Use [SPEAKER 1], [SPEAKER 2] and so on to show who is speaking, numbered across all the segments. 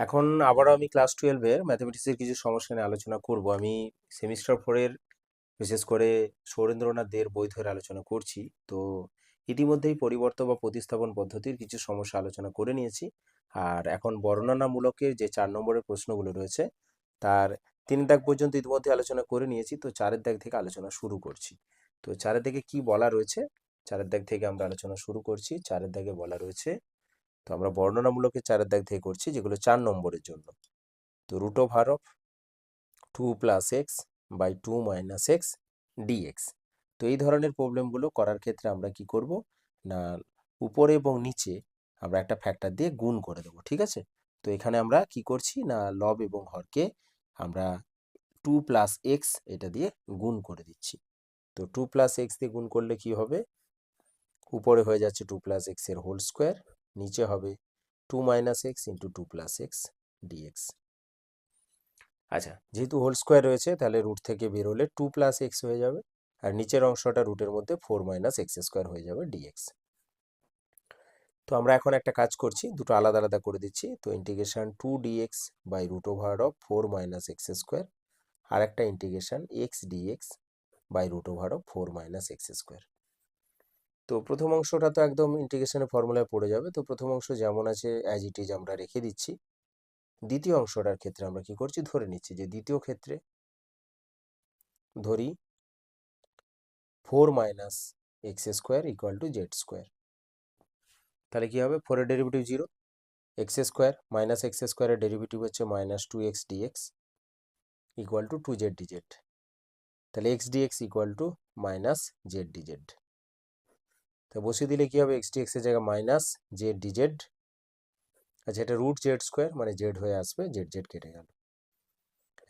[SPEAKER 1] এখন আবারও আমি ক্লাস টুয়েলভের ম্যাথামেটিক্সের কিছু সমস্যা নিয়ে আলোচনা করব। আমি সেমিস্টার ফোরের বিশেষ করে সৌরেন্দ্রনাথ দের বই ধরে আলোচনা করছি। তো ইতিমধ্যেই পরিবর্তন বা প্রতিস্থাপন পদ্ধতির কিছু সমস্যা আলোচনা করে নিয়েছি। আর এখন বর্ণনামূলকের যে চার নম্বরের প্রশ্নগুলো রয়েছে, তার তিন দাগ পর্যন্ত ইতিমধ্যে আলোচনা করে নিয়েছি। তো চারের দাগ থেকে আলোচনা শুরু করছি। তো চারের দাগে কি বলা রয়েছে? চারের দাগ থেকে আমরা আলোচনা শুরু করছি। চারের দাগে বলা রয়েছে তো আমরা বর্ণনামূলকের চারের দাগ থেকে করছি, যেগুলো চার নম্বরের জন্য। তো root of her of two plus x by two minus x dx তো এই ধরনের প্রবলেমগুলো করার ক্ষেত্রে আমরা কি করব? না, উপরে এবং নিচে আমরা একটা ফ্যাক্টর দিয়ে গুণ করে দেবো, ঠিক আছে? তো এখানে আমরা কি করছি? না লব এবং হরকে আমরা টু প্লাস এক্স এটা দিয়ে গুণ করে দিচ্ছি। তো টু প্লাস এক্স দিয়ে গুণ করলে কি হবে? উপরে হয়ে যাচ্ছে টু প্লাস এক্সের হোল স্কোয়ার নিচে হবে two minus x into two plus x dx আচ্ছা যেহেতু হোল স্কোয়ার রয়েছে, তাহলে রুট থেকে বেরোলে টু প্লাস এক্স হয়ে যাবে, আর নিচের অংশটা রুটের মধ্যে ফোর মাইনাস এক্স স্কোয়ার হয়ে যাবে ডিএক্স তো আমরা এখন একটা কাজ করছি, দুটো আলাদা আলাদা করে দিচ্ছি, তো integration two dx by root over of four minus x square আর একটা integration x dx by root over of four minus x square তো প্রথম অংশটা তো একদম ইন্টিগ্রেশনের ফর্মুলায় পড়ে যাবে। তো প্রথম অংশ যেমন আছে অ্যাজ ইট ইজ আমরা রেখে দিচ্ছি। দ্বিতীয় অংশটার ক্ষেত্রে আমরা কি করছি? ধরে নিচ্ছি যে দ্বিতীয় ক্ষেত্রে ধরি four minus x square equal to z square তাহলে কি হবে? ফোরের derivative zero x square minus x স্কোয়ারের ডেরিভেটিভ হচ্ছে minus two x dx equal to two z dz তাহলে x dx equal to minus z dz তো বসিয়ে দিলে কি হবে? এক্স ডিএক্স এর জায়গায় মাইনাস জেড ডিজেড আচ্ছা এটা রুট জেড স্কোয়ার মানে জেড হয়ে আসবে জেড জেড কেটে গেল।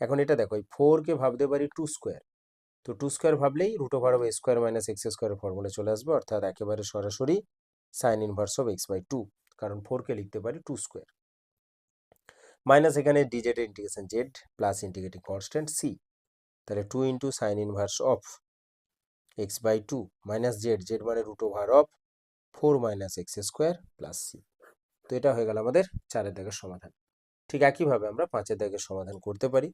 [SPEAKER 1] এখন এটা দেখো, এই ফোরকে ভাবতে পারি টু স্কোয়ার তো টু স্কোয়ার ভাবলেই root over of square minus x স্কোয়ারের ফর্মুলা চলে আসবে, অর্থাৎ একেবারে সরাসরি sine inverse of x by two কারণ ফোরকে লিখতে পারি টু স্কোয়ার মাইনাস এখানে ডিজেটের integration z plus integrating constant c তাহলে two into sine inverse of x by two minus z z মানে root over of four minus x square plus c তো এটা হয়ে গেল আমাদের চারের দাগের সমাধান। ঠিক একইভাবে আমরা পাঁচের দাগের সমাধান করতে পারি।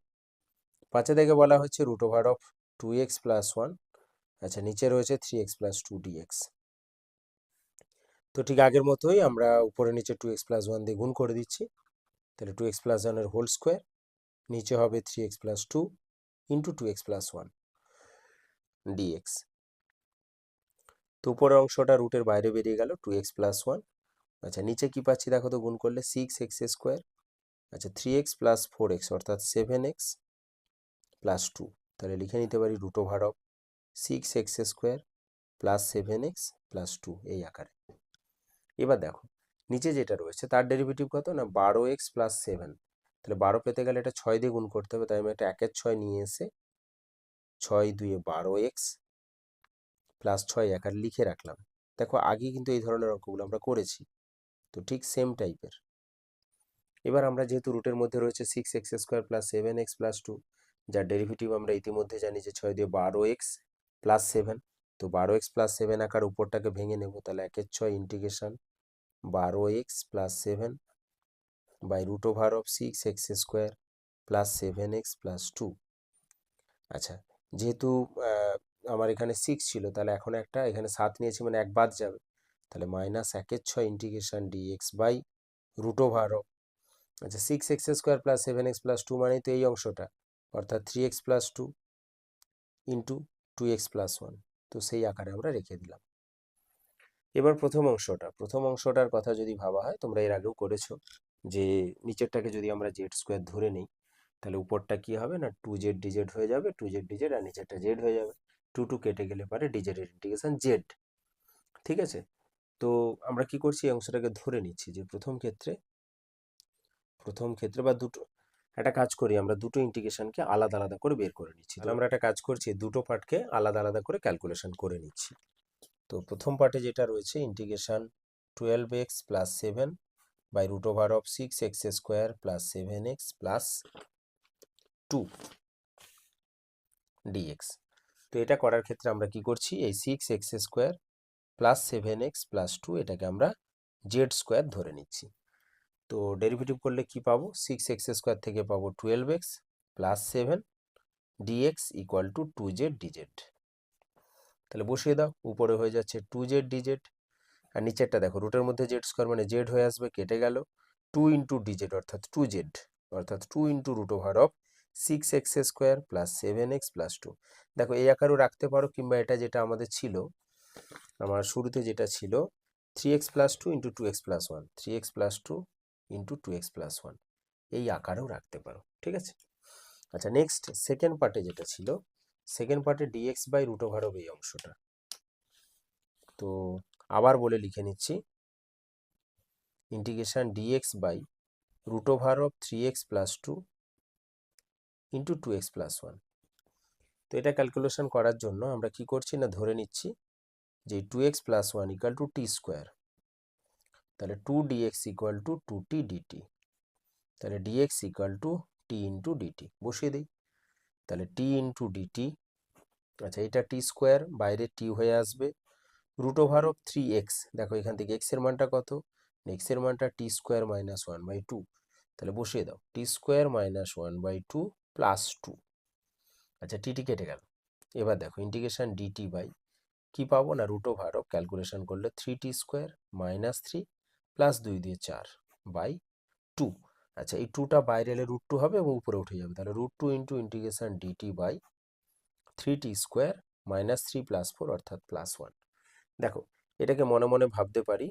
[SPEAKER 1] পাঁচের দাগে বলা হচ্ছে root over of two x plus one আচ্ছা নিচে রয়েছে three x plus two dx তো ঠিক আগের মতোই আমরা উপরে নিচে টু এক্স প্লাস ওয়ান দিয়ে গুণ করে দিচ্ছি। তাহলে টু এক্স প্লাস ওয়ানের হোল স্কোয়ার নিচে হবে three x plus two into two x plus one dx তো উপরের অংশটা রুটের বাইরে বেরিয়ে গেল টু এক্স প্লাস ওয়ান আচ্ছা নিচে কি পাচ্ছি? দেখো তো, গুণ করলে সিক্স এক্স স্কোয়ার আচ্ছা three x plus four x অর্থাৎ সেভেন এক্স প্লাস টু তাহলে লিখে নিতে পারি root over of six x square plus seven x plus two এই আকারে। এবার দেখো, নিচে যেটা রয়েছে, তার ডেরিভেটিভ কত? না, বারো এক্স প্লাস সেভেন তাহলে বারো পেতে গেলে এটা ছয় দিয়ে গুণ করতে হবে, তাই আমি একটা একের ছয় নিয়ে এসে ছয় দুয়ে বারো এক্স প্লাস ছয় একার লিখে রাখলাম। দেখো আগে কিন্তু এই ধরনের অঙ্কগুলো আমরা করেছি। তো ঠিক সেম টাইপের এবার আমরা যেহেতু রুটের মধ্যে রয়েছে six x square plus seven x plus two যার ডেরিভেটিভ আমরা ইতিমধ্যে জানি যে ছয় দিয়ে বারো এক্স প্লাস সেভেন তো বারো এক্স প্লাস সেভেন আকার উপরটাকে ভেঙে নেব, তাহলে একের ছয় ইন্টিগ্রেশন বারো x plus seven by root over of six x square plus seven x plus two আচ্ছা যেহেতু আমার এখানে সিক্স ছিল, তাহলে এখন একটা, এখানে সাত নিয়েছি মানে এক বাদ যাবে। তাহলে মাইনাস একের ছয় integration dx by root over আচ্ছা six x square plus seven x plus two মানে তো এই অংশটা, অর্থাৎ three x plus two into two x plus one তো সেই আকারে আমরা রেখে দিলাম। এবার প্রথম অংশটা, প্রথম অংশটার কথা যদি ভাবা হয়, তোমরা এর আগেও করেছ যে নিচেরটাকে যদি আমরা জেড স্কোয়ার ধরে নিই তাহলে উপরটা কি হবে না টু জেড ডিজেড হয়ে যাবে টু জেড ডিজেড আর নিচেরটা জেড হয়ে যাবে। টু টু কেটে গেলে পারে ডিজেডের ইন্টিগ্রেশন জেড ঠিক আছে? তো আমরা কি করছি? এই অংশটাকে ধরে নিচ্ছি যে প্রথম ক্ষেত্রে প্রথম ক্ষেত্রে বা দুটো একটা কাজ করি আমরা দুটো ইন্টিগ্রেশনকে আলাদা আলাদা করে বের করে নিচ্ছি। তাহলে আমরা একটা কাজ করছি দুটো পার্টকে আলাদা আলাদা করে ক্যালকুলেশন করে নিচ্ছি। তো প্রথম পার্টে যেটা রয়েছে integration twelve x plus seven by root over of six x square plus seven x plus two dx তো এটা করার ক্ষেত্রে আমরা কি করছি? এই six x square plus seven x plus two এটাকে আমরা জেড স্কোয়ার ধরে নিচ্ছি। তো ডেরিভেটিভ করলে কি পাবো? সিক্স এক্স স্কোয়ার থেকে পাবো twelve x plus seven dx equal to two z dz তাহলে বসিয়ে দাও, উপরে হয়ে যাচ্ছে টু জেড ডিজেড আর নিচেরটা দেখো রুটের মধ্যে জেড স্কোয়ার মানে জেড হয়ে আসবে, কেটে গেল। টু ইন্টু ডিজেড অর্থাৎ টু জেড অর্থাৎ two into root over of six x square plus seven x plus two দেখো, এই আকারও রাখতে পারো কিংবা এটা যেটা আমাদের ছিল, আমার শুরুতে যেটা ছিল three x plus two into two x plus one three x plus two into two x plus one এই আকারেও রাখতে পারো, ঠিক আছে? আচ্ছা নেক্সট সেকেন্ড পার্টে যেটা ছিল সেকেন্ড পার্টে dx by root over of এই অংশটা। তো আবার বলে লিখে নিচ্ছি integration dx by root over of three x plus two into two x plus one তো এটা ক্যালকুলেশন করার জন্য আমরা কি করছি না, ধরে নিচ্ছি যে two x plus one equal to t square তাহলে two dx equal to two t dt তাহলে dx equal to t into dt বসিয়ে দিই। তাহলে টি ইন্টু ডিটি আচ্ছা এটা টি স্কোয়ার বাইরে টি হয়ে আসবে। Root over of three x দেখো এখান থেকে এক্সের মানটা কত? এক্সের মানটা t square minus one by two তাহলে বসিয়ে দাও t square minus one by two plus two আচ্ছা টিটি কেটে গেল। এবার দেখো ইন্টিগ্রেশন ডিটি বাই কি পাবো না? রুট ওভার অফ ক্যালকুলেশন করলে three t square minus three plus দুই দিয়ে চার বাই টু আচ্ছা এই টুটা বাইরে এলে রুট টু হবে এবং উপরে উঠে যাবে। তাহলে root two into integration dt by three t square minus three plus four অর্থাৎ প্লাস ওয়ান দেখো, এটাকে মনে মনে ভাবতে পারি।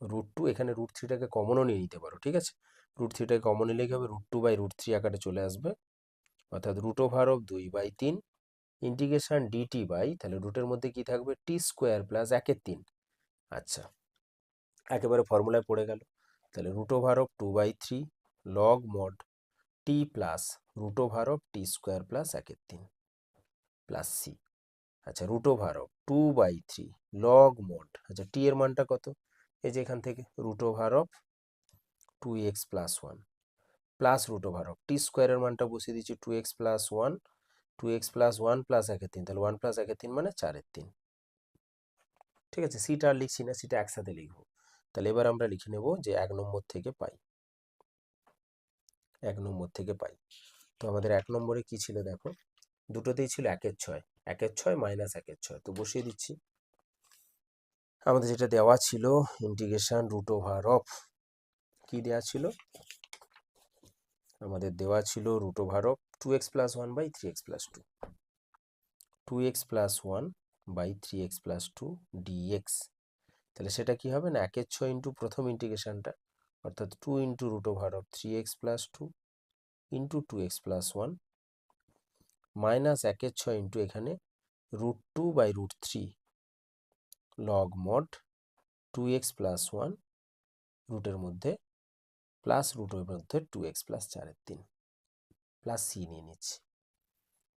[SPEAKER 1] রুট টু এখানে রুট থ্রিটাকে কমনও নিয়ে নিতে পারো, ঠিক আছে? রুট থ্রিটাকে কমন নিলে হবে? Root two by root three আকারে চলে আসবে। অর্থাৎ রুট ওভার অফ দুই বাই তিন ইন্টিগ্রেশন ডিটি বাই তাহলে রুটের মধ্যে কি থাকবে? টি স্কোয়ার প্লাস একের তিন। আচ্ছা একেবারে ফর্মুলায় পড়ে গেল। তাহলে root over of two by three log mod t plus root over of t square plus একের তিন প্লাস সি আচ্ছা root over of two by three log mod আচ্ছা টি এর মানটা কত? এই যে এখান থেকে root over of two x plus one plus root over of t স্কোয়ারের মানটা বসিয়ে দিচ্ছি two x plus one two x plus one plus একের তিন, তাহলে ওয়ান প্লাস একের তিন মানে চারের তিন। ঠিক আছে? সিটা আর লিখছি না সিটা একসাথে লিখব। তাহলে এবার আমরা লিখে নেব যে এক নম্বর থেকে পাই। এক নম্বর থেকে পাই। তো আমাদের এক নম্বরে কি ছিল দেখো? দুটোতেই ছিল একের ছয় একের ছয় মাইনাস একের ছয়। তো বসিয়ে দিচ্ছি। আমাদের যেটা দেওয়া ছিল ইন্টিগ্রেশন রুট ওভার অফ কি দেওয়া ছিল? আমাদের দেওয়া ছিল root over of two x plus one by three x plus two two x plus one by three x plus two dx তাহলে সেটা কি হবে না? একের ছয় ইন্টু প্রথম ইন্টিগ্রেশনটা অর্থাৎ two into root over of three x plus two into two x plus one minus একের ছয় ইন্টু এখানে root two by root three log mod two x plus one রুটের মধ্যে প্লাস রুটের মধ্যে টু এক্স প্লাস চারের তিন। Plus C নিয়ে নিচ্ছি।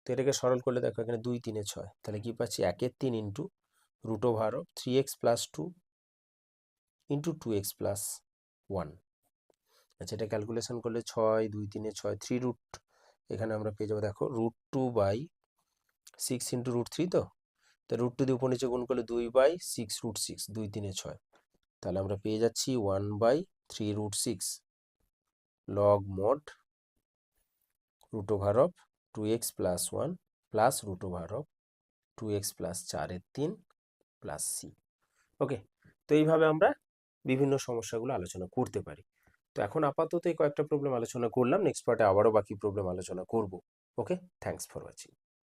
[SPEAKER 1] তো এটাকে সরল করলে দেখো এখানে দুই, তিনে ছয়। তাহলে কি পাচ্ছি? একের তিন into root over three x plus two into two x plus one আচ্ছা এটা ক্যালকুলেশন করলে ছয়, দুই, তিনে ছয় থ্রি রুট এখানে আমরা পেয়ে যাব দেখো root two by six into root three তো? তা রুট টু দিয়ে উপর নিচে গুণ করলে দুই বাই সিক্স রুট সিক্স দুই তিনে ছয়। তাহলে আমরা পেয়ে যাচ্ছি one by three root six log mod root over of two x plus one plus root over of two x plus চারের তিন প্লাস সি ওকে তো এইভাবে আমরা বিভিন্ন সমস্যাগুলো আলোচনা করতে পারি। তো এখন আপাতত এই কয়েকটা প্রবলেম আলোচনা করলাম নেক্সট পার্টে আবারও বাকি প্রবলেম আলোচনা করব। Okay thanks for watching